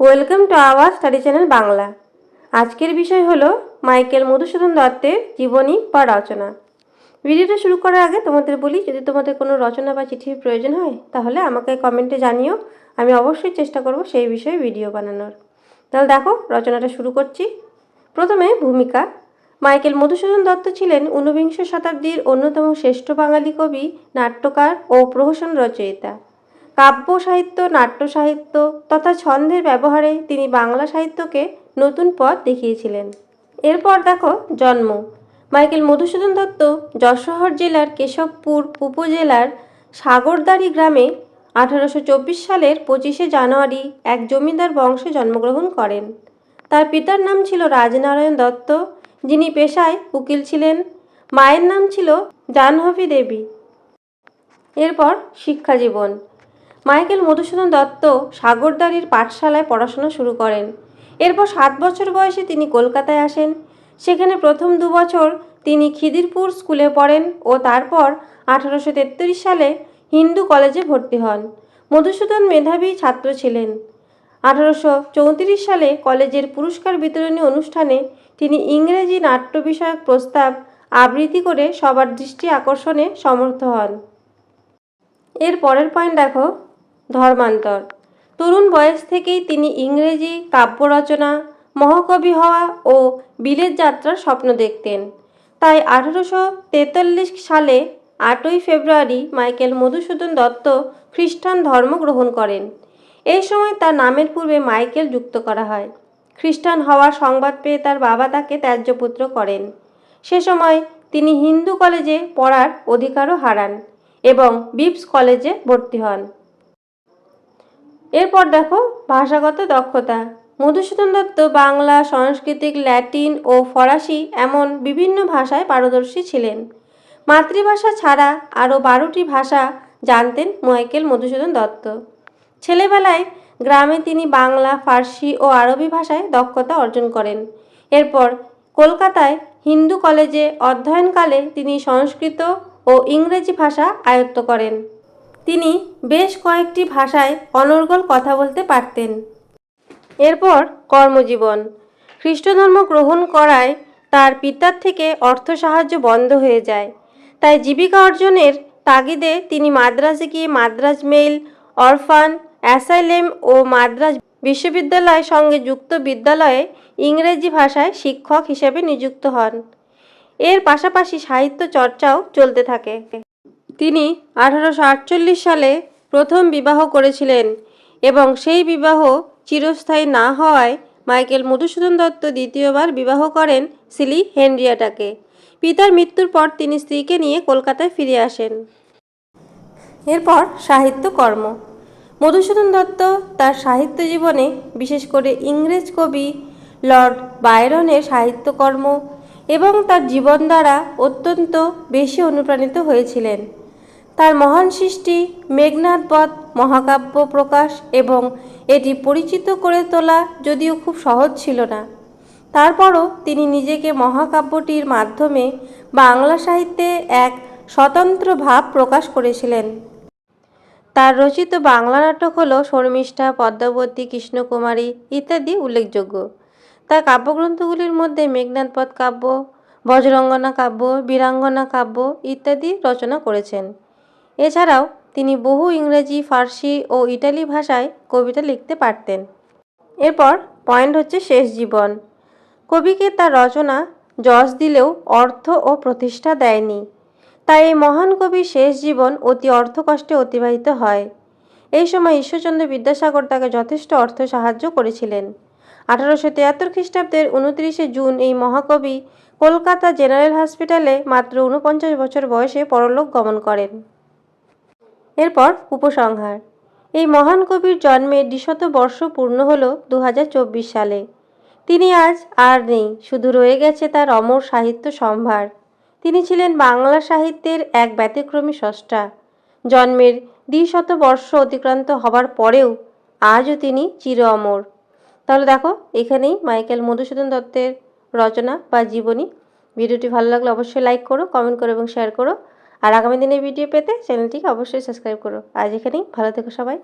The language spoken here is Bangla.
Welcome to our study channel Bangla. আজকের বিষয় হলো মাইকেল মধুসূদন দত্তের জীবনী বা রচনা। ভিডিওটা শুরু করার আগে তোমাদের বলি, যদি তোমাদের কোনো রচনা বা চিঠির প্রয়োজন হয়, তাহলে আমাকে কমেন্টে জানিও। আমি অবশ্যই চেষ্টা করব সেই বিষয়ে ভিডিও বানানোর। তাহলে দেখো, রচনাটা শুরু করছি। প্রথমে ভূমিকা। মাইকেল মধুসূদন দত্ত ছিলেন ঊনবিংশ শতাব্দীর অন্যতম শ্রেষ্ঠ বাঙালি কবি, নাট্যকার ও প্রহসন রচয়িতা। কাব্য সাহিত্য, নাট্য সাহিত্য তথা ছন্দের ব্যবহারে তিনি বাংলা সাহিত্যকে নতুন পথ দেখিয়েছিলেন। এরপর দেখো জন্ম। মাইকেল মধুসূদন দত্ত যশোহর জেলার কেশবপুর উপজেলার সাগরদাড়ি গ্রামে আঠারোশো চব্বিশ সালের পঁচিশে জানুয়ারি এক জমিদার বংশে জন্মগ্রহণ করেন। তার পিতার নাম ছিল রাজনারায়ণ দত্ত, যিনি পেশায় উকিল ছিলেন। মায়ের নাম ছিল জাহ্নবী দেবী। এরপর শিক্ষা জীবন। মাইকেল মধুসূদন দত্ত সাগরদারির পাঠশালায় পড়াশোনা শুরু করেন। এরপর সাত বছর বয়সে তিনি কলকাতায় আসেন। সেখানে প্রথম দু বছর তিনি খিদিরপুর স্কুলে পড়েন ও তারপর আঠারোশো তেত্রিশ সালে হিন্দু কলেজে ভর্তি হন। মধুসূদন মেধাবী ছাত্র ছিলেন। আঠারোশো চৌত্রিশ সালে কলেজের পুরস্কার বিতরণী অনুষ্ঠানে তিনি ইংরেজি নাট্য বিষয়ক প্রস্তাব আবৃত্তি করে সবার দৃষ্টি আকর্ষণে সমর্থ হন। এর পরের পয়েন্ট দেখো। ধর্মান্তর। তরুণ বয়স থেকেই তিনি ইংরেজি, কাব্য রচনা, মহাকবি হওয়া ও বিলেত যাত্রার স্বপ্ন দেখতেন। তাই আঠারোশো তেতাল্লিশ সালে আটই ফেব্রুয়ারি মাইকেল মধুসূদন দত্ত খ্রিস্টান ধর্ম গ্রহণ করেন। এই সময় তার নামের পূর্বে মাইকেল যুক্ত করা হয়। খ্রিস্টান হওয়ার সংবাদ পেয়ে তার বাবা তাকে ত্যায্যপুত্র করেন। সে সময় তিনি হিন্দু কলেজে পড়ার অধিকারও হারান এবং বিপস কলেজে ভর্তি হন। এরপর দেখো ভাষাগত দক্ষতা। মধুসূদন দত্ত বাংলা, সাংস্কৃতিক, ল্যাটিন ও ফরাসি এমন বিভিন্ন ভাষায় পারদর্শী ছিলেন। মাতৃভাষা ছাড়া আরও বারোটি ভাষা জানতেন মাইকেল মধুসূদন দত্ত। ছেলেবেলায় গ্রামে তিনি বাংলা, ফার্সি ও আরবি ভাষায় দক্ষতা অর্জন করেন। এরপর কলকাতায় হিন্দু কলেজে অধ্যয়নকালে তিনি সংস্কৃত ও ইংরেজি ভাষা আয়ত্ত করেন। তিনি বেশ কয়েকটি ভাষায় অনর্গল কথা বলতে পারতেন। এরপর কর্মজীবন। খ্রিস্টধর্ম গ্রহণ করায় তার পিতার থেকে অর্থ সাহায্য বন্ধ হয়ে যায়। তাই জীবিকা অর্জনের তাগিদে তিনি মাদ্রাজে গিয়ে মাদ্রাজ মেইল, অরফান, অ্যাসাইলেম ও মাদ্রাজ বিশ্ববিদ্যালয় সঙ্গে যুক্ত বিদ্যালয়ে ইংরেজি ভাষায় শিক্ষক হিসেবে নিযুক্ত হন। এর পাশাপাশি সাহিত্য চর্চাও চলতে থাকে। তিনি আঠারোশো আটচল্লিশ সালে প্রথম বিবাহ করেছিলেন এবং সেই বিবাহ চিরস্থায়ী না হওয়ায় মাইকেল মধুসূদন দত্ত দ্বিতীয়বার বিবাহ করেন সিলি হেনরিয়াটাকে। পিতার মৃত্যুর পর তিনি স্ত্রীকে নিয়ে কলকাতায় ফিরে আসেন। এরপর সাহিত্যকর্ম মধুসূদন দত্ত তার সাহিত্য জীবনে বিশেষ করে ইংরেজ কবি লর্ড বায়রনের সাহিত্যকর্ম এবং তার জীবন দ্বারা অত্যন্ত বেশি অনুপ্রাণিত হয়েছিলেন। তার মহান সৃষ্টি মেঘনাথ বধ মহাকাব্য প্রকাশ এবং এটি পরিচিত করে তোলা যদিও খুব সহজ ছিল না। তারপরও তিনি নিজেকে মহাকাব্যটির মাধ্যমে বাংলা সাহিত্যে এক স্বতন্ত্র ভাব প্রকাশ করেছিলেন। তার রচিত বাংলা নাটক হল শর্মিষ্ঠা, পদ্মাবতী, কৃষ্ণকুমারী ইত্যাদি উল্লেখযোগ্য। তার কাব্যগ্রন্থগুলির মধ্যে মেঘনাথ পদ কাব্য, বজরঙ্গনা কাব্য, বীরাঙ্গনা কাব্য ইত্যাদি রচনা করেছেন। এছাড়াও তিনি বহু ইংরেজি, ফার্সি ও ইটালি ভাষায় কবিতা লিখতে পারতেন। এরপর পয়েন্ট হচ্ছে শেষ জীবন। কবিকে তার রচনা, যশ দিলেও অর্থ ও প্রতিষ্ঠা দেয়নি। তাই এই মহান কবির শেষ জীবন অতি অর্থকষ্টে অতিবাহিত হয়। এই সময় ঈশ্বরচন্দ্র বিদ্যাসাগর তাকে যথেষ্ট অর্থ সাহায্য করেছিলেন। আঠারোশো তিয়াত্তর খ্রিস্টাব্দের উনত্রিশে জুন এই মহাকবি কলকাতা জেনারেল হসপিটালে মাত্র ঊনপঞ্চাশ বছর বয়সে পরলোক গমন করেন। এরপর উপসংহার। এই মহান কবির জন্মের দ্বিশত বর্ষ পূর্ণ হল দু হাজার চব্বিশ সালে। তিনি আজ আর নেই, শুধু রয়ে গেছে তার অমর সাহিত্য সম্ভার। তিনি ছিলেন বাংলা সাহিত্যের এক ব্যতিক্রমী স্রষ্টা। জন্মের দ্বিশত বর্ষ অতিক্রান্ত হবার পরেও আজও তিনি চির অমর। তাহলে দেখো, এখানেই মাইকেল মধুসূদন দত্তের রচনা বা জীবনী। ভিডিওটি ভালো লাগলে অবশ্যই লাইক করো কমেন্ট করো এবং শেয়ার করো। আর আগামী দিনের ভিডিও পেতে চ্যানেলটিকে অবশ্যই সাবস্ক্রাইব করো। আজ এখানেই ভালো থেকো সবাই।